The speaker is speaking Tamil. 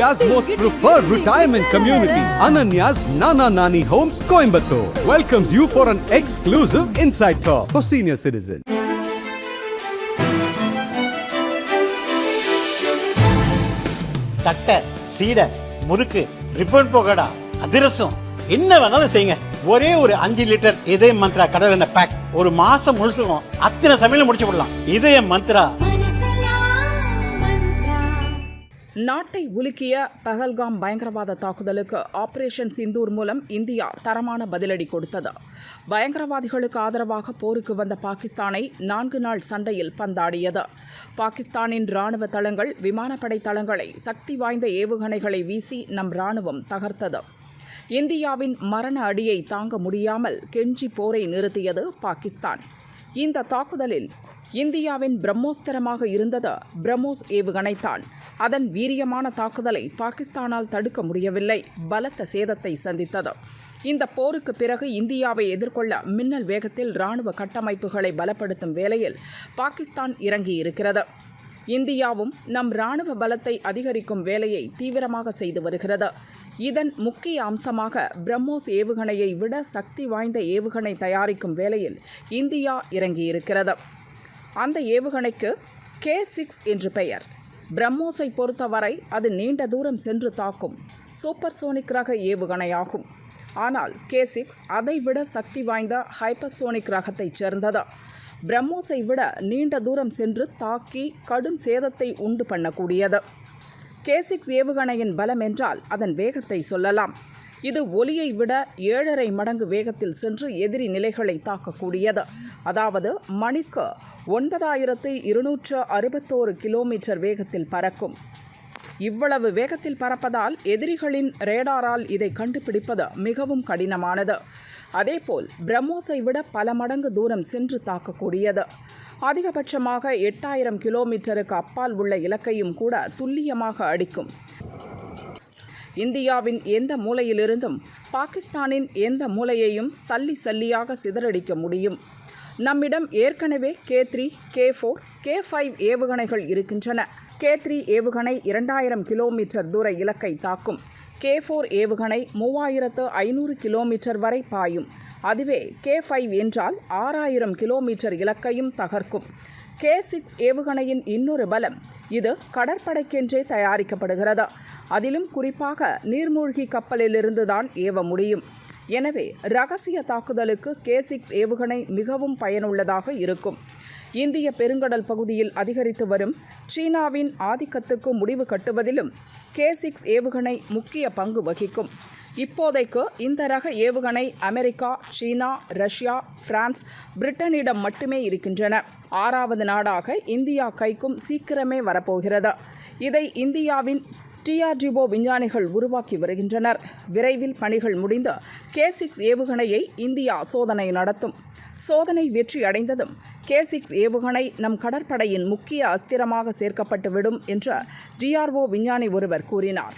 India's most preferred retirement community, Ananya's Nana Nani Homes, Coimbatore, welcomes you for an exclusive inside talk for senior citizens. தட்டை சீடை முறுக்கு ரிப்பன் போகடா அதிரசம் என்ன வேணாலும் செய்யுங்க ஒரே ஒரு அஞ்சு லிட்டர் இதய மந்த்ரா கடல் எண்ணெய் பேக் ஒரு மாசம் முழுசுக்கும் அத்தனை சமையல முடிச்சு விடலாம் இதய மந்த்ரா நாட்டை உலுக்கிய பஹல்காம் பயங்கரவாத தாக்குதலுக்கு ஆபரேஷன் சிந்தூர் மூலம் இந்தியா தரமான பதிலடி கொடுத்தது. பயங்கரவாதிகளுக்கு ஆதரவாக போருக்கு வந்த பாகிஸ்தானை நான்கு நாள் சண்டையில் பந்தாடியது. பாகிஸ்தானின் ராணுவ தளங்கள் விமானப்படை தளங்களை சக்தி வாய்ந்த ஏவுகணைகளை வீசி நம் ராணுவம் தகர்த்தது. இந்தியாவின் மரண அடியை தாங்க முடியாமல் கெஞ்சி போரை நிறுத்தியது பாகிஸ்தான். இந்த தாக்குதலில் இந்தியாவின் பிரம்மோஸ்திரமாக இருந்தது பிரம்மோஸ் ஏவுகணைத்தான் அதன் வீரியமான தாக்குதலை பாகிஸ்தானால் தடுக்க முடியவில்லை. பலத்த சேதத்தை சந்தித்தது. இந்த போருக்கு பிறகு இந்தியாவை எதிர்கொள்ள மின்னல் வேகத்தில் ராணுவ கட்டமைப்புகளை பலப்படுத்தும் வேளையில் பாகிஸ்தான் இறங்கியிருக்கிறது. இந்தியாவும் நம் ராணுவ பலத்தை அதிகரிக்கும் வேலையை தீவிரமாக செய்து வருகிறது. இதன் முக்கிய அம்சமாக பிரம்மோஸ் ஏவுகணையை விட சக்தி வாய்ந்த ஏவுகணை தயாரிக்கும் வேலையில் இந்தியா இறங்கியிருக்கிறது. அந்த ஏவுகணைக்கு கே சிக்ஸ் என்று பெயர். பிரம்மோஸை பொறுத்தவரை அது நீண்ட தூரம் சென்று தாக்கும். சூப்பர்சோனிக் ரக ஏவுகணையாகும். ஆனால் கே சிக்ஸ் அதைவிட சக்தி வாய்ந்த ஹைப்பர்சோனிக் ரகத்தைச் சேர்ந்தது. பிரம்மோஸை விட நீண்ட தூரம் சென்று தாக்கி கடும் சேதத்தை உண்டு பண்ணக்கூடியது. கே சிக்ஸ் ஏவுகணையின் பலம் என்றால் அதன் வேகத்தை சொல்லலாம். இது ஒலியை விட ஏழரை மடங்கு வேகத்தில் சென்று எதிரி நிலைகளை தாக்கக்கூடியது. அதாவது மணிக்கு ஒன்பதாயிரத்து இருநூற்று அறுபத்தோரு கிலோமீட்டர் வேகத்தில் பறக்கும். இவ்வளவு வேகத்தில் பறப்பதால் எதிரிகளின் ரேடாரால் இதை கண்டுபிடிப்பது மிகவும் கடினமானது. அதேபோல் பிரம்மோஸை விட பல மடங்கு தூரம் சென்று தாக்கக்கூடியது. அதிகபட்சமாக எட்டாயிரம் கிலோமீட்டருக்கு அப்பால் உள்ள இலக்கையும் கூட துல்லியமாக அடிக்கும். இந்தியாவின் எந்த மூலையிலிருந்தும் பாகிஸ்தானின் எந்த மூலையையும் சல்லி சல்லியாக சிதறடிக்க முடியும். நம்மிடம் ஏற்கனவே K three K four K five ஏவுகணைகள் இருக்கின்றன. கே த்ரீ ஏவுகணை இரண்டாயிரம் கிலோமீட்டர் தூர இலக்கை தாக்கும். கே ஃபோர் ஏவுகணை மூவாயிரத்து ஐநூறு கிலோமீட்டர் வரை பாயும். அதுவே கே ஃபைவ் என்றால் ஆறாயிரம் கிலோமீட்டர் இலக்கையும் தகர்க்கும். கே சிக்ஸ் ஏவுகணையின் இன்னொரு பலம் இது கடற்படைக்கென்றே தயாரிக்கப்படுகிறது. அதிலும் குறிப்பாக நீர்மூழ்கி கப்பலிலிருந்து தான் ஏவ முடியும். எனவே ரகசிய தாக்குதலுக்கு கே சிக்ஸ் ஏவுகணை மிகவும் பயனுள்ளதாக இருக்கும். இந்திய பெருங்கடல் பகுதியில் அதிகரித்து வரும் சீனாவின் ஆதிக்கத்துக்கு முடிவு கட்டுவதிலும் கே சிக்ஸ் ஏவுகணை முக்கிய பங்கு வகிக்கும். இப்போதைக்கு இந்த ரக ஏவுகணை அமெரிக்கா சீனா ரஷ்யா பிரான்ஸ் பிரிட்டனிடம் மட்டுமே இருக்கின்றன. ஆறாவது நாடாக இந்தியா கைக்கும் சீக்கிரமே வரப்போகிறது. இதை இந்தியாவின் டிஆர்டிஓ விஞ்ஞானிகள் உருவாக்கி வருகின்றனர். விரைவில் பணிகள் முடிந்து கே சிக்ஸ் ஏவுகணையை இந்தியா சோதனை நடத்தும். சோதனை வெற்றி அடைந்ததும் கே சிக்ஸ் ஏவுகணை நம் கடற்படையின் முக்கிய அஸ்திரமாக சேர்க்கப்பட்டுவிடும் என்று டிஆர்ஓ விஞ்ஞானி ஒருவர் கூறினார்.